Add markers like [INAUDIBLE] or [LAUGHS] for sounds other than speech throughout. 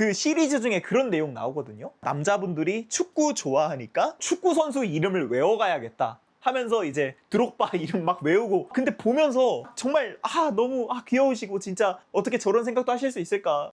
그 시리즈 중에 그런 내용 나오거든요. 남자분들이 축구 좋아하니까 축구 선수 이름을 외워가야겠다. 하면서 이제 드록바 [LAUGHS] 이름 막 외우고 근데 보면서 정말 아 너무 아 귀여우시고 진짜 어떻게 저런 생각도 하실 수 있을까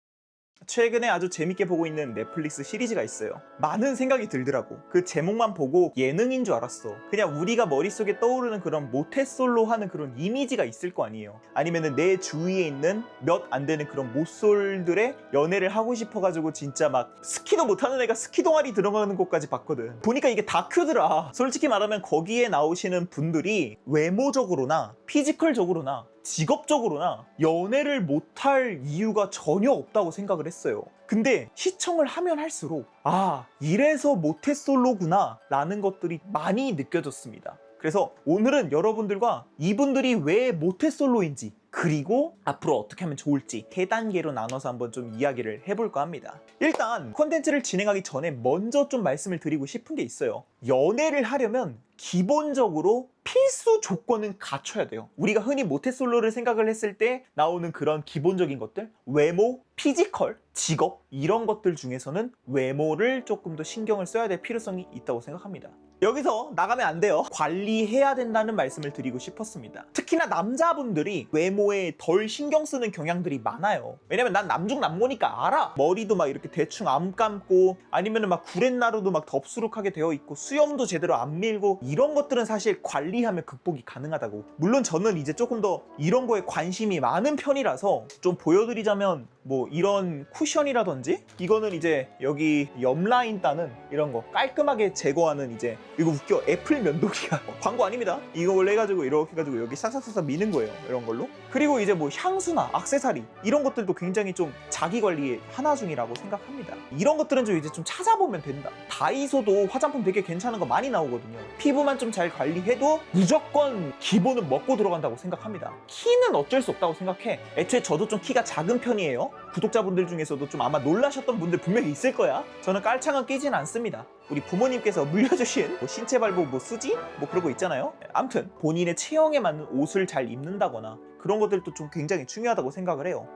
최근에 아주 재밌게 보고 있는 넷플릭스 시리즈가 있어요. 많은 생각이 들더라고. 그 제목만 보고 예능인 줄 알았어. 그냥 우리가 머릿속에 떠오르는 그런 모태솔로 하는 그런 이미지가 있을 거 아니에요. 아니면은 내 주위에 있는 몇 안 되는 그런 모쏠들의 연애를 하고 싶어가지고 진짜 막 스키도 못하는 애가 스키 동아리 들어가는 곳까지 봤거든. 보니까 이게 다큐더라. 솔직히 말하면 거기에 나오시는 분들이 외모적으로나 피지컬적으로나 직업적으로나 연애를 못할 이유가 전혀 없다고 생각을 했어요. 근데 시청을 하면 할수록 아 이래서 모태솔로구나 라는 것들이 많이 느껴졌습니다. 그래서 오늘은 여러분들과 이분들이 왜 모태솔로인지 그리고 앞으로 어떻게 하면 좋을지 세 단계로 나눠서 한번 좀 이야기를 해볼까 합니다. 일단 콘텐츠를 진행하기 전에 먼저 좀 말씀을 드리고 싶은 게 있어요. 연애를 하려면 기본적으로 필수 조건은 갖춰야 돼요. 우리가 흔히 모태솔로를 생각을 했을 때 나오는 그런 기본적인 것들, 외모, 피지컬, 직업 이런 것들 중에서는 외모를 조금 더 신경을 써야 될 필요성이 있다고 생각합니다. 여기서 나가면 안 돼요. 관리해야 된다는 말씀을 드리고 싶었습니다. 특히나 남자분들이 외모에 덜 신경 쓰는 경향들이 많아요. 왜냐면 난 남중남고니까 알아. 머리도 막 이렇게 대충 안 감고 아니면은 막 구렛나루도 막 덥수룩하게 되어 있고 수염도 제대로 안 밀고 이런 것들은 사실 관리하면 극복이 가능하다고. 물론 저는 이제 조금 더 이런 거에 관심이 많은 편이라서 좀 보여드리자면 뭐 이런 쿠션이라든지 이거는 이제 여기 옆 라인 따는 이런 거 깔끔하게 제거하는 이제 이거 웃겨. 애플 면도기가. [LAUGHS] 광고 아닙니다. 이걸 해가지고 이렇게 해가지고 여기 싹싹싹싹 미는 거예요 이런 걸로. 그리고 이제 뭐 향수나 악세사리 이런 것들도 굉장히 좀 자기 관리의 하나 중이라고 생각합니다. 이런 것들은 좀 이제 좀 찾아보면 된다. 다이소도 화장품 되게 괜찮은 거 많이 나오거든요. 피부만 좀 잘 관리해도 무조건 기본은 먹고 들어간다고 생각합니다. 키는 어쩔 수 없다고 생각해. 애초에 저도 좀 키가 작은 편이에요. 구독자분들 중에서도 좀 아마 놀라셨던 분들 분명히 있을 거야. 저는 깔창은 끼진 않습니다 우리 부모님께서 물려주신 뭐 신체 발보 뭐 수지 뭐 그런 거 있잖아요. 아무튼 본인의 체형에 맞는 옷을 잘 입는다거나 그런 것들도 좀 굉장히 중요하다고 생각을 해요.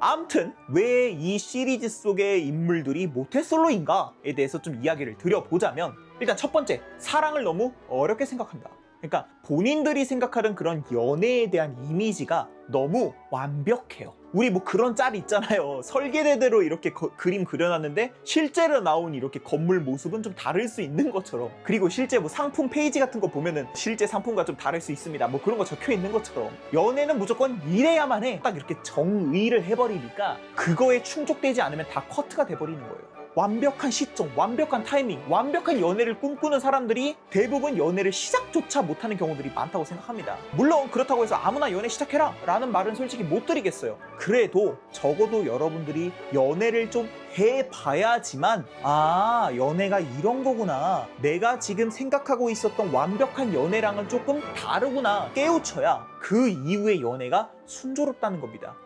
아무튼 왜 이 시리즈 속의 인물들이 모태솔로인가에 대해서 좀 이야기를 드려보자면 일단 첫 번째 사랑을 너무 어렵게 생각한다. 그러니까 본인들이 생각하는 그런 연애에 대한 이미지가 너무 완벽해요. 우리 뭐 그런 짤 있잖아요. 설계대대로 이렇게 거- 그림 그려놨는데 실제로 나온 이렇게 건물 모습은 좀 다를 수 있는 것처럼 그리고 실제 뭐 상품 페이지 같은 거 보면은 실제 상품과 좀 다를 수 있습니다. 뭐 그런 거 적혀 있는 것처럼 연애는 무조건 이래야만 해. 딱 이렇게 정의를 해버리니까 그거에 충족되지 않으면 다 커트가 돼버리는 거예요. 완벽한 시점, 완벽한 타이밍, 완벽한 연애를 꿈꾸는 사람들이 대부분 연애를 시작조차 못하는 경우들이 많다고 생각합니다. 물론 그렇다고 해서 아무나 연애 시작해라 라는 말은 솔직히 못 드리겠어요. 그래도 적어도 여러분들이 연애를 좀 해봐야지만 아 연애가 이런 거구나 내가 지금 생각하고 있었던 완벽한 연애랑은 조금 다르구나 깨우쳐야 그 이후의 연애가 순조롭다는 겁니다.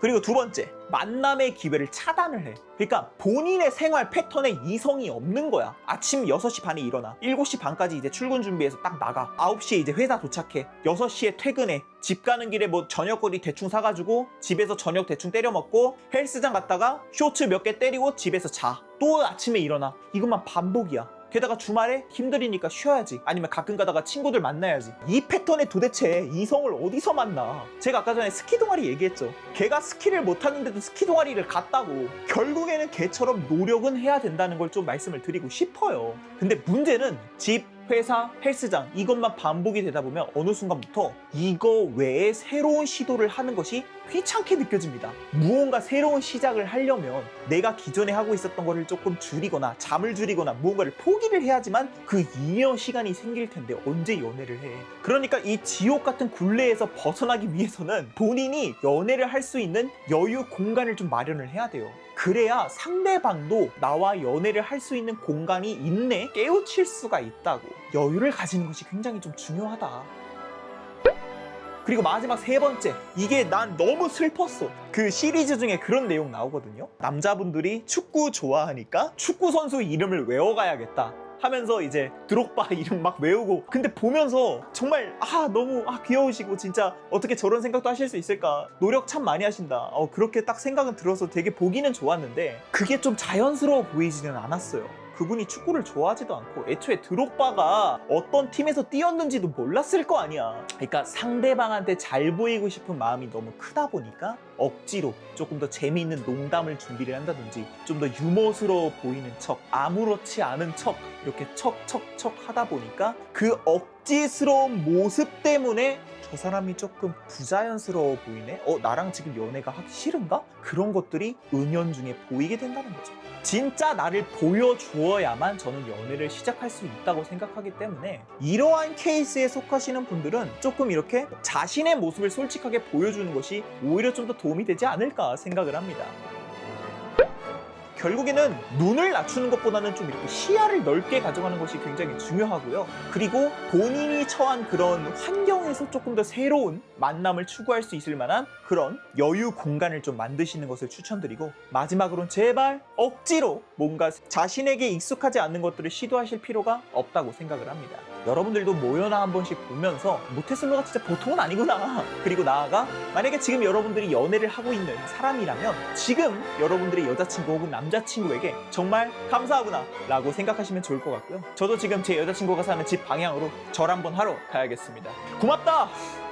그리고 두 번째, 만남의 기회를 차단을 해. 그러니까 본인의 생활 패턴에 이성이 없는 거야. 아침 6시 반에 일어나. 7시 반까지 이제 출근 준비해서 딱 나가. 9시에 이제 회사 도착해. 6시에 퇴근해. 집 가는 길에 뭐 저녁거리 대충 사가지고 집에서 저녁 대충 때려 먹고 헬스장 갔다가 쇼츠 몇 개 때리고 집에서 자. 또 아침에 일어나. 이것만 반복이야. 게다가 주말에 힘들이니까 쉬어야지. 아니면 가끔 가다가 친구들 만나야지. 이 패턴에 도대체 이성을 어디서 만나? 제가 아까 전에 스키 동아리 얘기했죠. 걔가 스키를 못 하는데도 스키 동아리를 갔다고. 결국에는 걔처럼 노력은 해야 된다는 걸 좀 말씀을 드리고 싶어요. 근데 문제는 집, 회사, 헬스장 이것만 반복이 되다 보면 어느 순간부터 이거 외에 새로운 시도를 하는 것이 귀찮게 느껴집니다. 무언가 새로운 시작을 하려면 내가 기존에 하고 있었던 거를 조금 줄이거나 잠을 줄이거나 무언가를 포기를 해야지만 그 잉여 시간이 생길 텐데 언제 연애를 해? 그러니까 이 지옥 같은 굴레에서 벗어나기 위해서는 본인이 연애를 할 수 있는 여유 공간을 좀 마련을 해야 돼요. 그래야 상대방도 나와 연애를 할 수 있는 공간이 있네 깨우칠 수가 있다고 여유를 가지는 것이 굉장히 좀 중요하다. 그리고 마지막 세 번째 이게 난 너무 슬펐어. 그 시리즈 중에 그런 내용 나오거든요. 남자분들이 축구 좋아하니까 축구 선수 이름을 외워가야겠다 하면서 이제 드록바 [LAUGHS] 이름 막 외우고 근데 보면서 정말 아 너무 아 귀여우시고 진짜 어떻게 저런 생각도 하실 수 있을까? 노력 참 많이 하신다. 어, 그렇게 딱 생각은 들어서 되게 보기는 좋았는데 그게 좀 자연스러워 보이지는 않았어요 그분이 축구를 좋아하지도 않고 애초에 드록바가 어떤 팀에서 뛰었는지도 몰랐을 거 아니야. 그러니까 상대방한테 잘 보이고 싶은 마음이 너무 크다 보니까 억지로 조금 더 재미있는 농담을 준비를 한다든지 좀 더 유머스러워 보이는 척, 아무렇지 않은 척 이렇게 척척척 하다 보니까 그 억지스러운 모습 때문에 저 사람이 조금 부자연스러워 보이네? 어, 나랑 지금 연애가 하기 싫은가? 그런 것들이 은연중에 보이게 된다는 거죠. 진짜 나를 보여주어야만 저는 연애를 시작할 수 있다고 생각하기 때문에 이러한 케이스에 속하시는 분들은 조금 이렇게 자신의 모습을 솔직하게 보여주는 것이 오히려 좀 더 도움이 되지 않을까 생각을 합니다. 결국에는 눈을 낮추는 것보다는 좀 이렇게 시야를 넓게 가져가는 것이 굉장히 중요하고요. 그리고 본인이 처한 그런 환경에서 조금 더 새로운 만남을 추구할 수 있을 만한 그런 여유 공간을 좀 만드시는 것을 추천드리고 마지막으로는 제발 억지로 뭔가 자신에게 익숙하지 않는 것들을 시도하실 필요가 없다고 생각을 합니다. 여러분들도 모여나 한 번씩 보면서 모태솔로가 진짜 보통은 아니구나. 그리고 나아가 만약에 지금 여러분들이 연애를 하고 있는 사람이라면 지금 여러분들의 여자친구 혹은 남자친구에게 정말 감사하구나 라고 생각하시면 좋을 것 같고요. 저도 지금 제 여자친구가 사는 집 방향으로 절 한번 하러 가야겠습니다. 고맙다!